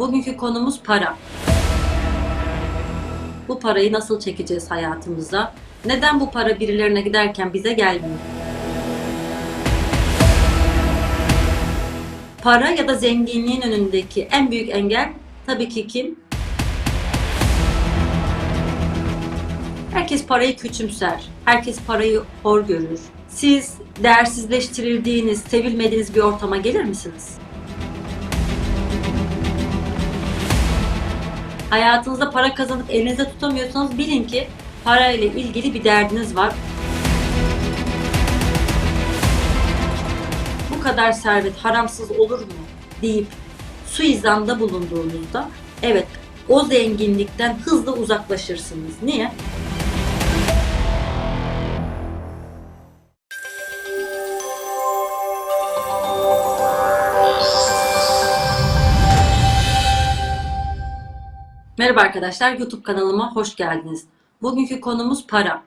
Bugünkü konumuz para. Bu parayı nasıl çekeceğiz hayatımıza? Neden bu para birilerine giderken bize gelmiyor? Para ya da zenginliğin önündeki en büyük engel tabii ki kim? Herkes parayı küçümser. Herkes parayı hor görür. Siz değersizleştirildiğiniz, sevilmediğiniz bir ortama gelir misiniz? Hayatınızda para kazanıp elinizde tutamıyorsanız bilin ki parayla ilgili bir derdiniz var. Bu kadar servet haramsız olur mu deyip suizanda bulunduğunuzda evet o zenginlikten hızlı uzaklaşırsınız. Niye? Merhaba arkadaşlar, YouTube kanalıma hoş geldiniz. Bugünkü konumuz para.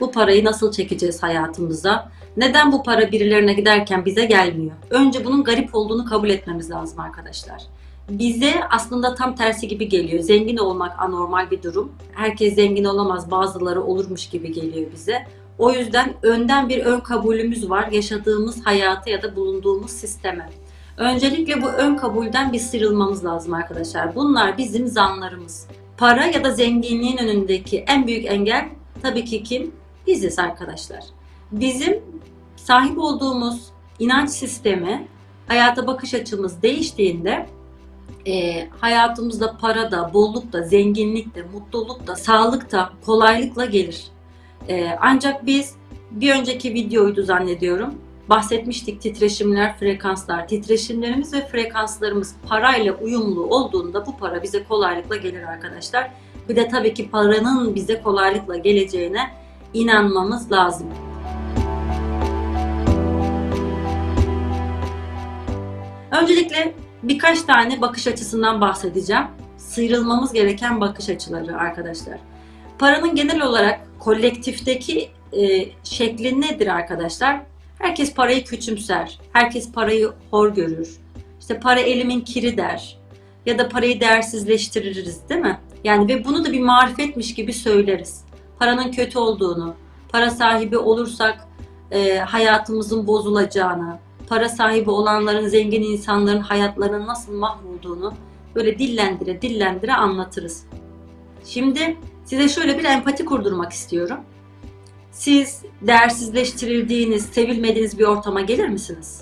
Bu parayı nasıl çekeceğiz hayatımıza? Neden bu para birilerine giderken bize gelmiyor? Önce bunun garip olduğunu kabul etmemiz lazım arkadaşlar. Bize aslında tam tersi gibi geliyor. Zengin olmak anormal bir durum. Herkes zengin olamaz, bazıları olurmuş gibi geliyor bize. O yüzden önden bir ön kabulümüz var yaşadığımız hayata ya da bulunduğumuz sisteme. Öncelikle bu ön kabulden bir sıyrılmamız lazım arkadaşlar. Bunlar bizim zanlarımız. Para ya da zenginliğin önündeki en büyük engel tabii ki kim? Biziz arkadaşlar. Bizim sahip olduğumuz inanç sistemi, hayata bakış açımız değiştiğinde e, hayatımızda para da, bolluk da, zenginlik de, mutluluk da, sağlık da kolaylıkla gelir. E, ancak biz bir önceki videoydu zannediyorum bahsetmiştik titreşimler, frekanslar. Titreşimlerimiz ve frekanslarımız parayla uyumlu olduğunda bu para bize kolaylıkla gelir arkadaşlar. Bir de tabii ki paranın bize kolaylıkla geleceğine inanmamız lazım. Öncelikle birkaç tane bakış açısından bahsedeceğim. Sıyrılmamız gereken bakış açıları arkadaşlar. Paranın genel olarak kolektifteki e, şekli nedir arkadaşlar? Herkes parayı küçümser. Herkes parayı hor görür. İşte para elimin kiri der. Ya da parayı değersizleştiririz değil mi? Yani ve bunu da bir marifetmiş gibi söyleriz. Paranın kötü olduğunu, para sahibi olursak e, hayatımızın bozulacağını, para sahibi olanların, zengin insanların hayatlarının nasıl mahvolduğunu böyle dillendire dillendire anlatırız. Şimdi size şöyle bir empati kurdurmak istiyorum. Siz değersizleştirildiğiniz, sevilmediğiniz bir ortama gelir misiniz?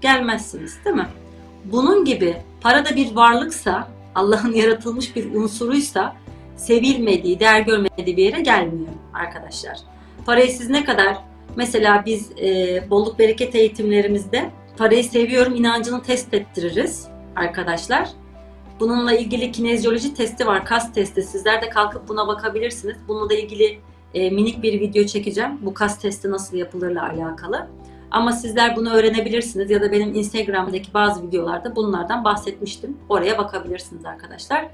Gelmezsiniz değil mi? Bunun gibi para da bir varlıksa, Allah'ın yaratılmış bir unsuruysa sevilmediği, değer görmediği bir yere gelmiyor arkadaşlar. Parayı siz ne kadar mesela biz e, bolluk bereket eğitimlerimizde parayı seviyorum inancını test ettiririz arkadaşlar. Bununla ilgili kinezyoloji testi var, kas testi. Sizler de kalkıp buna bakabilirsiniz. Bununla ilgili e, minik bir video çekeceğim. Bu kas testi nasıl yapılırla alakalı. Ama sizler bunu öğrenebilirsiniz ya da benim Instagram'daki bazı videolarda bunlardan bahsetmiştim. Oraya bakabilirsiniz arkadaşlar.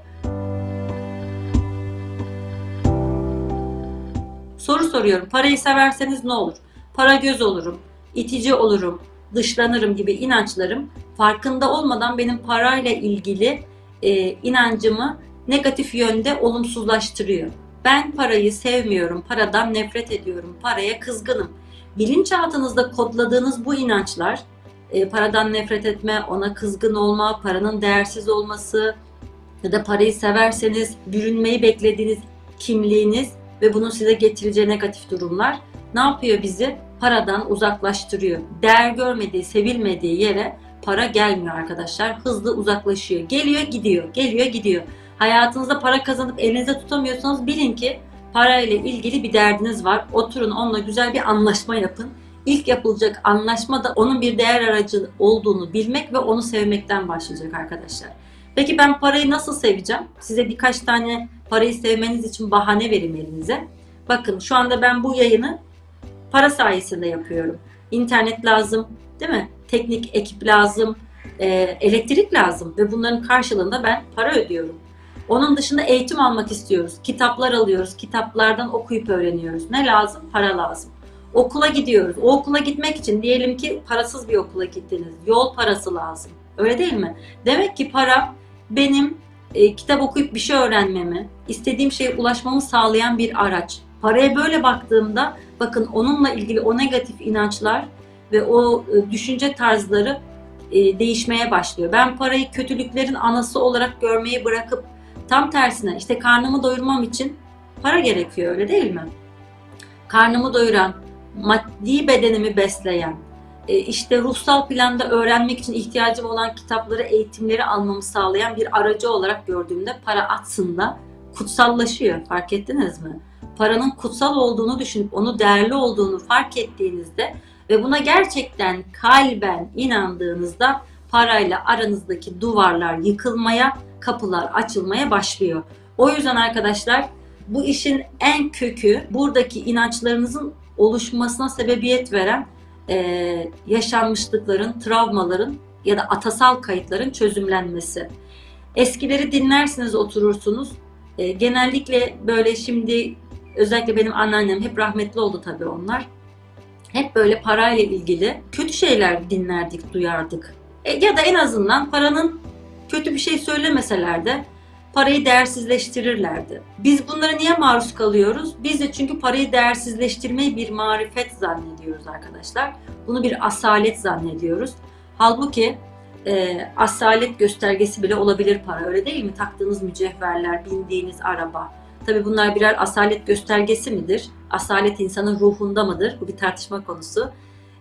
Soru soruyorum. Parayı severseniz ne olur? Para göz olurum, itici olurum, dışlanırım gibi inançlarım farkında olmadan benim parayla ilgili e, inancımı negatif yönde olumsuzlaştırıyor. Ben parayı sevmiyorum, paradan nefret ediyorum, paraya kızgınım. Bilinçaltınızda kodladığınız bu inançlar, e, paradan nefret etme, ona kızgın olma, paranın değersiz olması ya da parayı severseniz bürünmeyi beklediğiniz kimliğiniz ve bunun size getireceği negatif durumlar ne yapıyor bizi? Paradan uzaklaştırıyor. Değer görmediği, sevilmediği yere para gelmiyor arkadaşlar. Hızlı uzaklaşıyor. Geliyor, gidiyor. Geliyor, gidiyor. Hayatınızda para kazanıp elinizde tutamıyorsanız bilin ki parayla ilgili bir derdiniz var. Oturun onunla güzel bir anlaşma yapın. İlk yapılacak anlaşma da onun bir değer aracı olduğunu bilmek ve onu sevmekten başlayacak arkadaşlar. Peki ben parayı nasıl seveceğim? Size birkaç tane parayı sevmeniz için bahane vereyim elinize. Bakın şu anda ben bu yayını para sayesinde yapıyorum. İnternet lazım, değil mi? Teknik ekip lazım, e, elektrik lazım ve bunların karşılığında ben para ödüyorum. Onun dışında eğitim almak istiyoruz. Kitaplar alıyoruz. Kitaplardan okuyup öğreniyoruz. Ne lazım? Para lazım. Okula gidiyoruz. O okula gitmek için diyelim ki parasız bir okula gittiniz. Yol parası lazım. Öyle değil mi? Demek ki para benim e, kitap okuyup bir şey öğrenmemi, istediğim şeye ulaşmamı sağlayan bir araç. Paraya böyle baktığımda bakın onunla ilgili o negatif inançlar ve o e, düşünce tarzları e, değişmeye başlıyor. Ben parayı kötülüklerin anası olarak görmeyi bırakıp tam tersine işte karnımı doyurmam için para gerekiyor öyle değil mi? Karnımı doyuran, maddi bedenimi besleyen, e, işte ruhsal planda öğrenmek için ihtiyacım olan kitapları, eğitimleri almamı sağlayan bir aracı olarak gördüğümde para aslında kutsallaşıyor. Fark ettiniz mi? Paranın kutsal olduğunu düşünüp onu değerli olduğunu fark ettiğinizde ve buna gerçekten kalben inandığınızda parayla aranızdaki duvarlar yıkılmaya, kapılar açılmaya başlıyor. O yüzden arkadaşlar bu işin en kökü buradaki inançlarınızın oluşmasına sebebiyet veren e, yaşanmışlıkların, travmaların ya da atasal kayıtların çözümlenmesi. Eskileri dinlersiniz, oturursunuz. E, genellikle böyle şimdi özellikle benim anneannem hep rahmetli oldu tabii onlar. Hep böyle parayla ilgili kötü şeyler dinlerdik, duyardık. E, ya da en azından paranın kötü bir şey söylemeseler de parayı değersizleştirirlerdi. Biz bunlara niye maruz kalıyoruz? Biz de çünkü parayı değersizleştirmeyi bir marifet zannediyoruz arkadaşlar. Bunu bir asalet zannediyoruz. Halbuki e, asalet göstergesi bile olabilir para öyle değil mi? Taktığınız mücevherler, bindiğiniz araba. Tabi bunlar birer asalet göstergesi midir? Asalet insanın ruhunda mıdır? Bu bir tartışma konusu.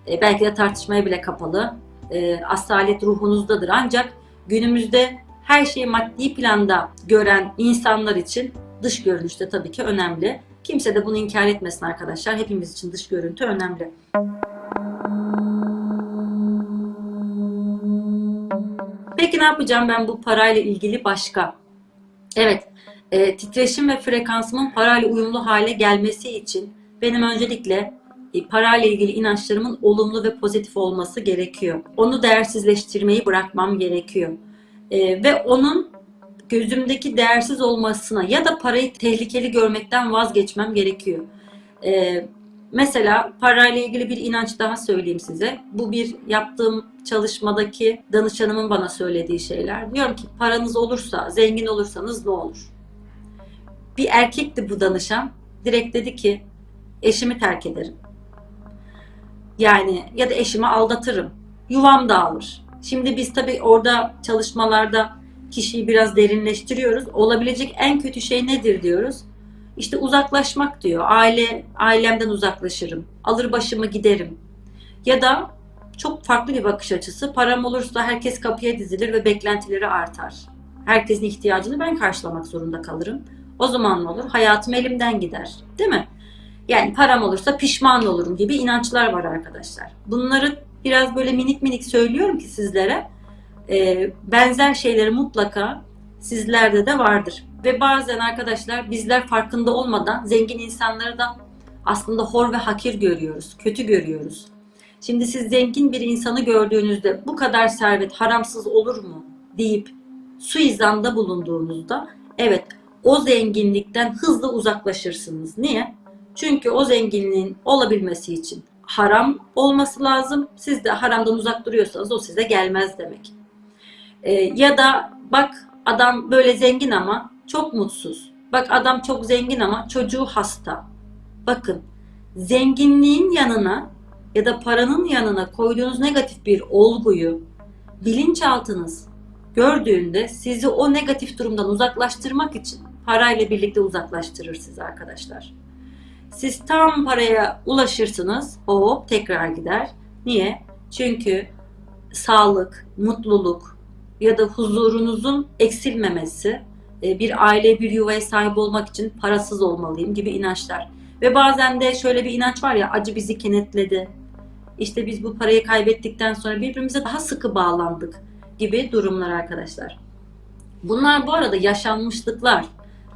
E, belki de tartışmaya bile kapalı. E, asalet ruhunuzdadır ancak günümüzde her şeyi maddi planda gören insanlar için dış görünüşte tabii ki önemli. Kimse de bunu inkar etmesin arkadaşlar. Hepimiz için dış görüntü önemli. Peki ne yapacağım ben bu parayla ilgili başka? Evet, e, titreşim ve frekansımın parayla uyumlu hale gelmesi için benim öncelikle parayla ilgili inançlarımın olumlu ve pozitif olması gerekiyor. Onu değersizleştirmeyi bırakmam gerekiyor. E, ve onun gözümdeki değersiz olmasına ya da parayı tehlikeli görmekten vazgeçmem gerekiyor. E, mesela parayla ilgili bir inanç daha söyleyeyim size. Bu bir yaptığım çalışmadaki danışanımın bana söylediği şeyler. Diyorum ki paranız olursa, zengin olursanız ne olur? Bir erkekti bu danışan. Direkt dedi ki eşimi terk ederim. Yani ya da eşimi aldatırım. Yuvam dağılır. Şimdi biz tabii orada çalışmalarda kişiyi biraz derinleştiriyoruz. Olabilecek en kötü şey nedir diyoruz. İşte uzaklaşmak diyor. Aile ailemden uzaklaşırım. Alır başımı giderim. Ya da çok farklı bir bakış açısı. Param olursa herkes kapıya dizilir ve beklentileri artar. Herkesin ihtiyacını ben karşılamak zorunda kalırım. O zaman ne olur? Hayatım elimden gider. Değil mi? Yani param olursa pişman olurum gibi inançlar var arkadaşlar. Bunları biraz böyle minik minik söylüyorum ki sizlere e, benzer şeyleri mutlaka sizlerde de vardır. Ve bazen arkadaşlar bizler farkında olmadan zengin insanları da aslında hor ve hakir görüyoruz, kötü görüyoruz. Şimdi siz zengin bir insanı gördüğünüzde bu kadar servet haramsız olur mu deyip suizanda bulunduğunuzda evet o zenginlikten hızlı uzaklaşırsınız. Niye? Çünkü o zenginliğin olabilmesi için haram olması lazım. Siz de haramdan uzak duruyorsanız o size gelmez demek. Ee, ya da bak adam böyle zengin ama çok mutsuz. Bak adam çok zengin ama çocuğu hasta. Bakın zenginliğin yanına ya da paranın yanına koyduğunuz negatif bir olguyu bilinçaltınız gördüğünde sizi o negatif durumdan uzaklaştırmak için parayla birlikte uzaklaştırır sizi arkadaşlar. Siz tam paraya ulaşırsınız, hop tekrar gider. Niye? Çünkü sağlık, mutluluk ya da huzurunuzun eksilmemesi, e, bir aile, bir yuvaya sahip olmak için parasız olmalıyım gibi inançlar. Ve bazen de şöyle bir inanç var ya, acı bizi kenetledi. İşte biz bu parayı kaybettikten sonra birbirimize daha sıkı bağlandık gibi durumlar arkadaşlar. Bunlar bu arada yaşanmışlıklar.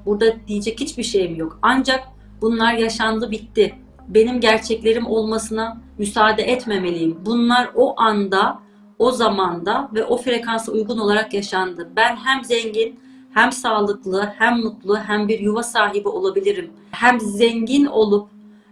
Burada diyecek hiçbir şeyim yok. Ancak Bunlar yaşandı bitti. Benim gerçeklerim olmasına müsaade etmemeliyim. Bunlar o anda, o zamanda ve o frekansa uygun olarak yaşandı. Ben hem zengin, hem sağlıklı, hem mutlu, hem bir yuva sahibi olabilirim. Hem zengin olup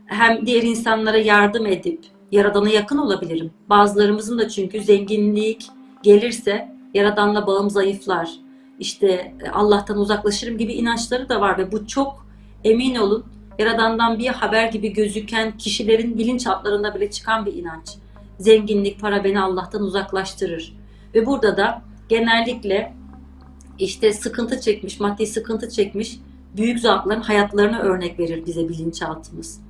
hem diğer insanlara yardım edip Yaradan'a yakın olabilirim. Bazılarımızın da çünkü zenginlik gelirse Yaradan'la bağım zayıflar. İşte e, Allah'tan uzaklaşırım gibi inançları da var ve bu çok emin olun Yaradan'dan bir haber gibi gözüken kişilerin bilinçaltlarında bile çıkan bir inanç. Zenginlik, para beni Allah'tan uzaklaştırır. Ve burada da genellikle işte sıkıntı çekmiş, maddi sıkıntı çekmiş büyük zatların hayatlarına örnek verir bize bilinçaltımız.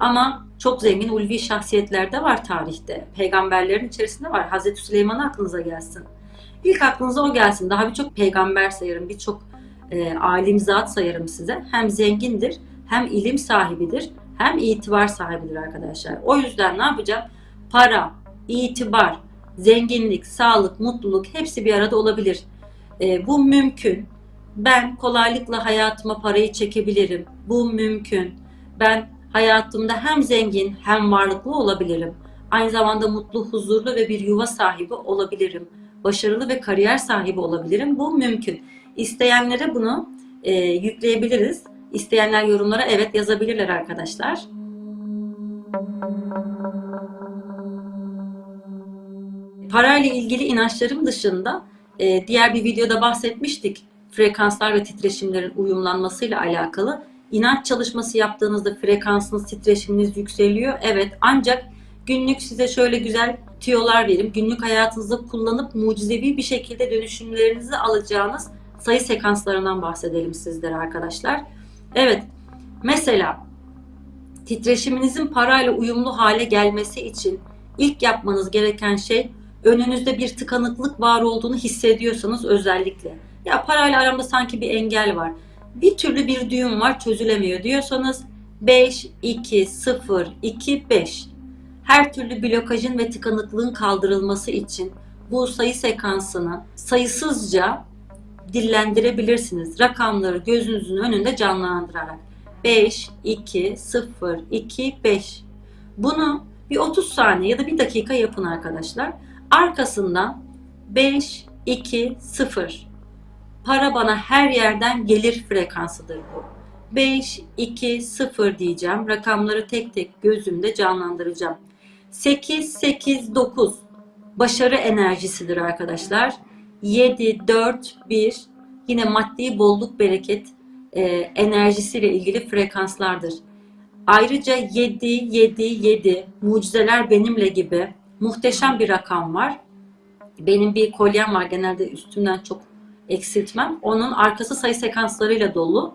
Ama çok zengin ulvi şahsiyetler de var tarihte. Peygamberlerin içerisinde var. Hazreti Süleyman aklınıza gelsin. İlk aklınıza o gelsin. Daha birçok peygamber sayarım, birçok e, alim zat sayarım size. Hem zengindir, hem ilim sahibidir, hem itibar sahibidir arkadaşlar. O yüzden ne yapacağım? Para, itibar, zenginlik, sağlık, mutluluk hepsi bir arada olabilir. E, bu mümkün. Ben kolaylıkla hayatıma parayı çekebilirim. Bu mümkün. Ben hayatımda hem zengin hem varlıklı olabilirim. Aynı zamanda mutlu, huzurlu ve bir yuva sahibi olabilirim. Başarılı ve kariyer sahibi olabilirim. Bu mümkün. İsteyenlere bunu e, yükleyebiliriz. İsteyenler yorumlara evet yazabilirler arkadaşlar. Parayla ilgili inançlarım dışında e, diğer bir videoda bahsetmiştik. Frekanslar ve titreşimlerin uyumlanmasıyla alakalı. İnanç çalışması yaptığınızda frekansınız, titreşiminiz yükseliyor. Evet ancak günlük size şöyle güzel tüyolar vereyim. Günlük hayatınızda kullanıp mucizevi bir şekilde dönüşümlerinizi alacağınız sayı sekanslarından bahsedelim sizlere arkadaşlar. Evet mesela titreşiminizin parayla uyumlu hale gelmesi için ilk yapmanız gereken şey önünüzde bir tıkanıklık var olduğunu hissediyorsanız özellikle. Ya parayla aramda sanki bir engel var. Bir türlü bir düğüm var çözülemiyor diyorsanız 5, 2, 0, 2, 5. Her türlü blokajın ve tıkanıklığın kaldırılması için bu sayı sekansını sayısızca dillendirebilirsiniz. Rakamları gözünüzün önünde canlandırarak. 5, 2, 0, 2, 5. Bunu bir 30 saniye ya da bir dakika yapın arkadaşlar. Arkasından 5, 2, 0. Para bana her yerden gelir frekansıdır bu. 5, 2, 0 diyeceğim. Rakamları tek tek gözümde canlandıracağım. 8, 8, 9. Başarı enerjisidir arkadaşlar. 7, 4, 1. Yine maddi bolluk, bereket e, enerjisiyle ilgili frekanslardır. Ayrıca 7, 7, 7, mucizeler benimle gibi muhteşem bir rakam var. Benim bir kolyem var genelde üstümden çok eksiltmem. Onun arkası sayı sekanslarıyla dolu.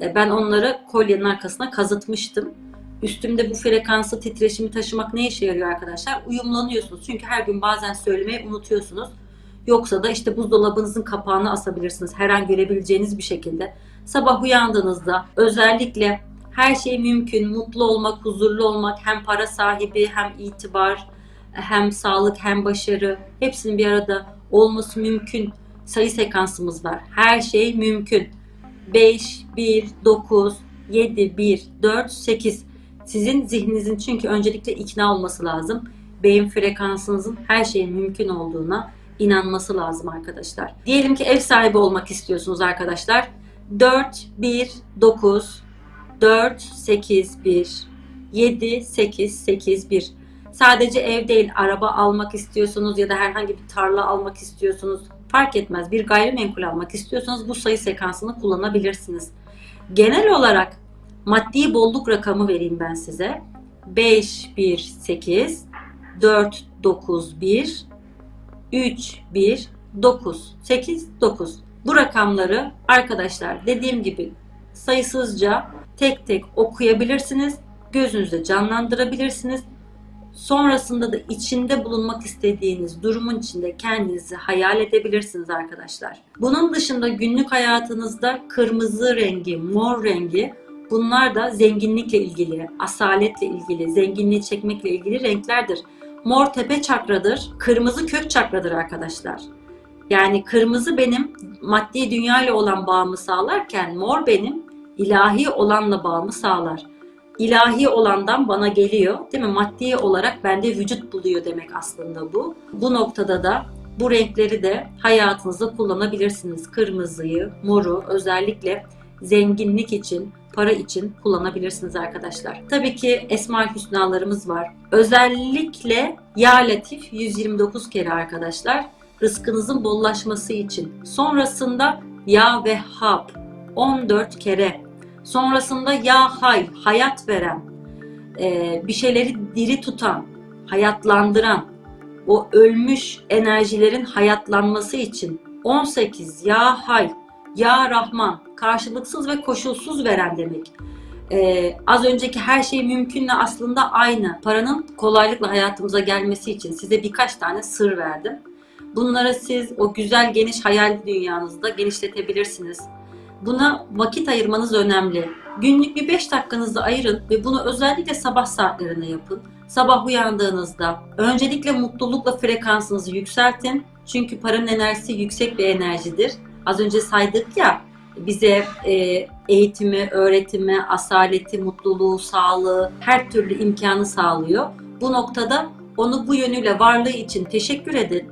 E, Ben onları kolyenin arkasına kazıtmıştım. Üstümde bu frekansı titreşimi taşımak ne işe yarıyor arkadaşlar? Uyumlanıyorsunuz. Çünkü her gün bazen söylemeyi unutuyorsunuz. Yoksa da işte buzdolabınızın kapağını asabilirsiniz. Her an görebileceğiniz bir şekilde. Sabah uyandığınızda özellikle her şey mümkün. Mutlu olmak, huzurlu olmak, hem para sahibi, hem itibar, hem sağlık, hem başarı hepsinin bir arada olması mümkün sayı sekansımız var. Her şey mümkün. 5, 1, 9, 7, 1, 4, 8. Sizin zihninizin çünkü öncelikle ikna olması lazım. Beyin frekansınızın her şeyin mümkün olduğuna inanması lazım arkadaşlar. Diyelim ki ev sahibi olmak istiyorsunuz arkadaşlar. 4, 1, 9, 4, 8, 1, 7, 8, 8, 1. Sadece ev değil, araba almak istiyorsunuz ya da herhangi bir tarla almak istiyorsunuz. Fark etmez. Bir gayrimenkul almak istiyorsanız bu sayı sekansını kullanabilirsiniz. Genel olarak maddi bolluk rakamı vereyim ben size. 5, 1, 8, 4, 9, 1, 3, 1, 9, 8, 9. Bu rakamları arkadaşlar dediğim gibi sayısızca tek tek okuyabilirsiniz. Gözünüzde canlandırabilirsiniz. Sonrasında da içinde bulunmak istediğiniz durumun içinde kendinizi hayal edebilirsiniz arkadaşlar. Bunun dışında günlük hayatınızda kırmızı rengi, mor rengi bunlar da zenginlikle ilgili, asaletle ilgili, zenginliği çekmekle ilgili renklerdir. Mor tepe çakradır, kırmızı kök çakradır arkadaşlar. Yani kırmızı benim maddi dünya ile olan bağımı sağlarken mor benim ilahi olanla bağımı sağlar ilahi olandan bana geliyor. Değil mi? Maddi olarak bende vücut buluyor demek aslında bu. Bu noktada da bu renkleri de hayatınızda kullanabilirsiniz. Kırmızıyı, moru özellikle zenginlik için, para için kullanabilirsiniz arkadaşlar. Tabii ki Esma Hüsnalarımız var. Özellikle Ya Latif 129 kere arkadaşlar rızkınızın bollaşması için. Sonrasında Ya Vehhab 14 kere. Sonrasında Ya Hay hayat veren, e, bir şeyleri diri tutan, hayatlandıran, o ölmüş enerjilerin hayatlanması için 18 Ya Hay, Ya Rahman karşılıksız ve koşulsuz veren demek. Ee, az önceki her şey mümkünle aslında aynı. Paranın kolaylıkla hayatımıza gelmesi için size birkaç tane sır verdim. Bunları siz o güzel geniş hayal dünyanızda genişletebilirsiniz. Buna vakit ayırmanız önemli. Günlük bir 5 dakikanızı ayırın ve bunu özellikle sabah saatlerinde yapın. Sabah uyandığınızda öncelikle mutlulukla frekansınızı yükseltin. Çünkü paranın enerjisi yüksek bir enerjidir. Az önce saydık ya bize e, eğitimi, öğretimi, asaleti, mutluluğu, sağlığı, her türlü imkanı sağlıyor. Bu noktada onu bu yönüyle varlığı için teşekkür edin.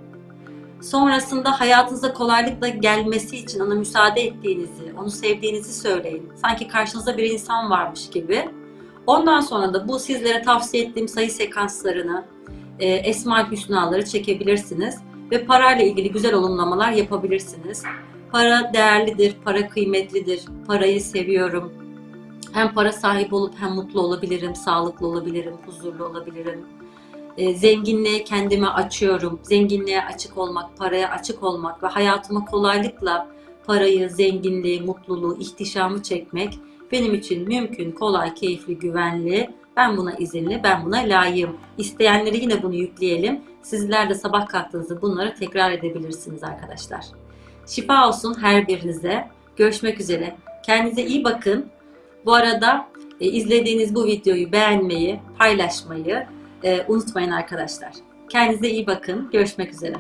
Sonrasında hayatınıza kolaylıkla gelmesi için ona müsaade ettiğinizi, onu sevdiğinizi söyleyin. Sanki karşınızda bir insan varmış gibi. Ondan sonra da bu sizlere tavsiye ettiğim sayı sekanslarını, e, Esma Hüsnaları çekebilirsiniz ve parayla ilgili güzel olumlamalar yapabilirsiniz. Para değerlidir, para kıymetlidir, parayı seviyorum. Hem para sahibi olup hem mutlu olabilirim, sağlıklı olabilirim, huzurlu olabilirim. E, zenginliğe kendimi açıyorum. Zenginliğe açık olmak, paraya açık olmak ve hayatıma kolaylıkla parayı, zenginliği, mutluluğu, ihtişamı çekmek benim için mümkün, kolay, keyifli, güvenli. Ben buna izinli, ben buna layığım. İsteyenleri yine bunu yükleyelim. Sizler de sabah kalktığınızda bunları tekrar edebilirsiniz arkadaşlar. Şifa olsun her birinize. Görüşmek üzere. Kendinize iyi bakın. Bu arada e, izlediğiniz bu videoyu beğenmeyi, paylaşmayı e, unutmayın arkadaşlar. Kendinize iyi bakın. Görüşmek üzere.